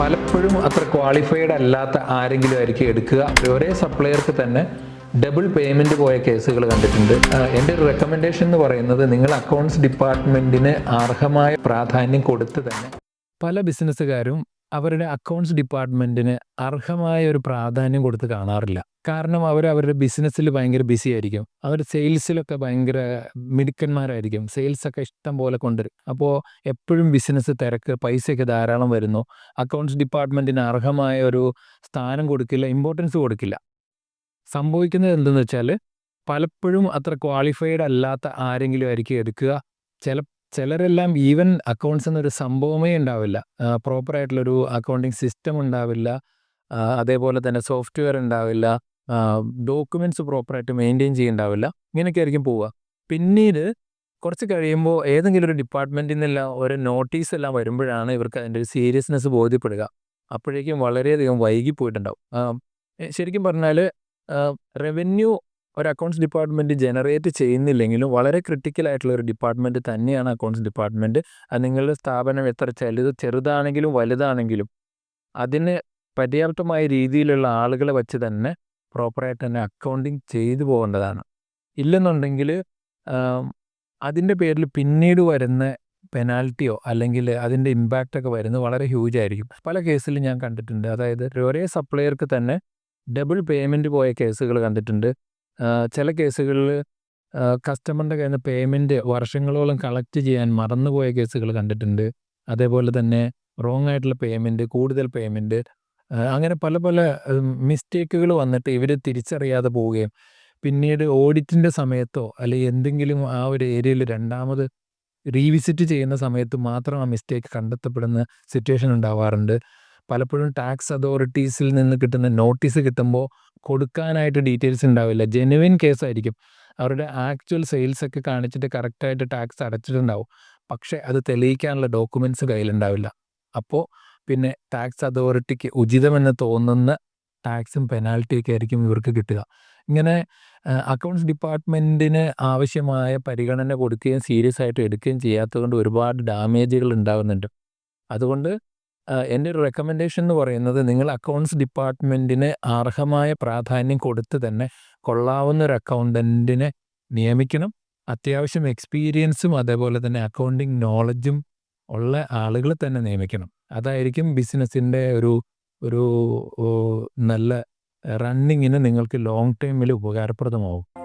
പലപ്പോഴും അത്ര ക്വാളിഫൈഡ് അല്ലാത്ത ആരെങ്കിലും ആയിരിക്കും എടുക്കുക. ഒരേ സപ്ലയർക്ക് തന്നെ ഡബിൾ പേയ്മെന്റ് പോയ കേസുകൾ കണ്ടിട്ടുണ്ട്. എന്റെ ഒരു റെക്കമെൻഡേഷൻ എന്ന് പറയുന്നത് നിങ്ങൾ അക്കൗണ്ട്സ് ഡിപ്പാർട്ട്മെന്റിന് അർഹമായ പ്രാധാന്യം കൊടുത്ത് തന്നെ. പല ബിസിനസ്സുകാരും അവരുടെ അക്കൗണ്ട്സ് ഡിപ്പാർട്ട്മെന്റിന് അർഹമായ ഒരു പ്രാധാന്യം കൊടുത്ത് കാണാറില്ല. കാരണം അവർ അവരുടെ ബിസിനസ്സിൽ ഭയങ്കര ബിസി ആയിരിക്കും. അവർ സെയിൽസിലൊക്കെ ഭയങ്കര മിടുക്കന്മാരായിരിക്കും. സെയിൽസ് ഒക്കെ ഇഷ്ടം പോലെ കൊണ്ടുവരും. അപ്പോൾ എപ്പോഴും ബിസിനസ് തിരക്ക് പൈസയൊക്കെ ധാരാളം വരുന്നു. അക്കൗണ്ട്സ് ഡിപ്പാർട്ട്മെന്റിന് അർഹമായ ഒരു സ്ഥാനം കൊടുക്കില്ല ഇമ്പോർട്ടൻസ് കൊടുക്കില്ല. സംഭവിക്കുന്നത് എന്തെന്ന് വെച്ചാൽ പലപ്പോഴും അത്ര ക്വാളിഫൈഡ് അല്ലാത്ത ആരെങ്കിലും ആയിരിക്കും എടുക്കുക. ചില ചിലരെല്ലാം ഈവൻ അക്കൗണ്ട്സ് എന്നൊരു സംഭവമേ ഉണ്ടാവില്ല. പ്രോപ്പർ ആയിട്ടുള്ളൊരു അക്കൗണ്ടിങ് സിസ്റ്റം ഉണ്ടാവില്ല. അതേപോലെ തന്നെ സോഫ്റ്റ്വെയർ ഉണ്ടാവില്ല. ഡോക്യുമെന്റ്സ് പ്രോപ്പറായിട്ട് മെയിന്റെയിൻ ചെയ്യുന്നുണ്ടാവില്ല ഇങ്ങനെയൊക്കെ ആയിരിക്കും പോവുക. പിന്നീട് കുറച്ച് കഴിയുമ്പോൾ ഏതെങ്കിലും ഒരു ഡിപ്പാർട്ട്മെന്റിൽ നിന്നെല്ലാം ഒരു നോട്ടീസ് എല്ലാം വരുമ്പോഴാണ് ഇവർക്ക് അതിന്റെ ഒരു സീരിയസ്നെസ് ബോധ്യപ്പെടുക. അപ്പോഴേക്കും വളരെയധികം വൈകി പോയിട്ടുണ്ടാവും ശരിക്കും പറഞ്ഞാൽ റവന്യൂ ഒരു അക്കൗണ്ട്സ് ഡിപ്പാർട്ട്മെന്റ് ജനറേറ്റ് ചെയ്യുന്നില്ലെങ്കിലും വളരെ ക്രിട്ടിക്കൽ ആയിട്ടുള്ള ഒരു ഡിപ്പാർട്ട്മെന്റ് തന്നെയാണ് അക്കൗണ്ട്സ് ഡിപ്പാർട്ട്മെന്റ് അത് നിങ്ങളുടെ സ്ഥാപനം എത്ര ചെറുത് ചെറുതാണെങ്കിലും വലുതാണെങ്കിലും അതിന് പര്യാപ്തമായ രീതിയിലുള്ള ആളുകളെ വെച്ച് തന്നെ പ്രോപ്പറായിട്ട് തന്നെ അക്കൗണ്ടിങ് ചെയ്തു പോകേണ്ടതാണ്. ഇല്ലെന്നുണ്ടെങ്കിൽ അതിന്റെ പേരിൽ പിന്നീട് വരുന്ന പെനാൽറ്റിയോ അല്ലെങ്കിൽ അതിന്റെ ഇമ്പാക്റ്റൊക്കെ വരുന്നത് വളരെ ഹ്യൂജ് ആയിരിക്കും. പല കേസിലും ഞാൻ കണ്ടിട്ടുണ്ട്. അതായത് ഒരേ സപ്ലയർക്ക് തന്നെ ഡബിൾ പേയ്മെന്റ് പോയ കേസുകൾ കണ്ടിട്ടുണ്ട്. ചില കേസുകളിൽ കസ്റ്റമറിന്റെ കയ്യിൽ നിന്ന് പേയ്മെന്റ് വർഷങ്ങളോളം കളക്ട് ചെയ്യാൻ മറന്നുപോയ കേസുകൾ കണ്ടിട്ടുണ്ട്. അതേപോലെ തന്നെ റോങ് ആയിട്ടുള്ള പേയ്മെന്റ് കൂടുതൽ പേയ്മെന്റ് അങ്ങനെ പല പല മിസ്റ്റേക്കുകൾ വന്നിട്ട് ഇവർ തിരിച്ചറിയാതെ പോവുകയും പിന്നീട് ഓഡിറ്റിന്റെ സമയത്തോ അല്ലെങ്കിൽ എന്തെങ്കിലും ആ ഒരു ഏരിയയിൽ രണ്ടാമത് റീവിസിറ്റ് ചെയ്യുന്ന സമയത്ത് മാത്രം ആ മിസ്റ്റേക്ക് കണ്ടെത്തപ്പെടുന്ന സിറ്റുവേഷൻ ഉണ്ടാവാറുണ്ട്. പലപ്പോഴും ടാക്സ് അതോറിറ്റീസിൽ നിന്ന് കിട്ടുന്ന നോട്ടീസ് കിട്ടുമ്പോൾ കൊടുക്കാനായിട്ട് ഡീറ്റെയിൽസ് ഉണ്ടാവില്ല. ജെനുവിൻ കേസായിരിക്കും അവരുടെ ആക്ച്വൽ സെയിൽസ് ഒക്കെ കാണിച്ചിട്ട് കറക്റ്റായിട്ട് ടാക്സ് അടച്ചിട്ടുണ്ടാവും. പക്ഷേ അത് തെളിയിക്കാനുള്ള ഡോക്യുമെന്റ്സ് കയ്യിലുണ്ടാവില്ല. അപ്പോൾ പിന്നെ ടാക്സ് അതോറിറ്റിക്ക് ഉചിതമെന്ന് തോന്നുന്ന ടാക്സും പെനാൽറ്റിയൊക്കെ ആയിരിക്കും ഇവർക്ക് കിട്ടുക. ഇങ്ങനെ അക്കൗണ്ട്സ് ഡിപ്പാർട്ട്മെന്റിന് ആവശ്യമായ പരിഗണന കൊടുക്കുകയും സീരിയസ് ആയിട്ട് എടുക്കുകയും ചെയ്യാത്തതുകൊണ്ട് ഒരുപാട് ഡാമേജുകൾ ഉണ്ടാകുന്നുണ്ട് അതുകൊണ്ട് എന്റെ ഒരു റെക്കമെൻഡേഷൻ എന്ന് പറയുന്നത് നിങ്ങൾ അക്കൗണ്ട്സ് ഡിപ്പാർട്ട്മെന്റിന് അർഹമായ പ്രാധാന്യം കൊടുത്ത് തന്നെ കൊള്ളാവുന്ന ഒരു അക്കൗണ്ടന്റിനെ നിയമിക്കണം. അത്യാവശ്യം എക്സ്പീരിയൻസും അതേപോലെ തന്നെ അക്കൗണ്ടിങ് നോളജും ഉള്ള ആളുകൾ തന്നെ നിയമിക്കണം. അതായിരിക്കും ബിസിനസ്സിന്റെ ഒരു ഒരു നല്ല റണ്ണിങ്ങിന് നിങ്ങൾക്ക് ലോങ് ടൈമിൽ ഉപകാരപ്രദമാവും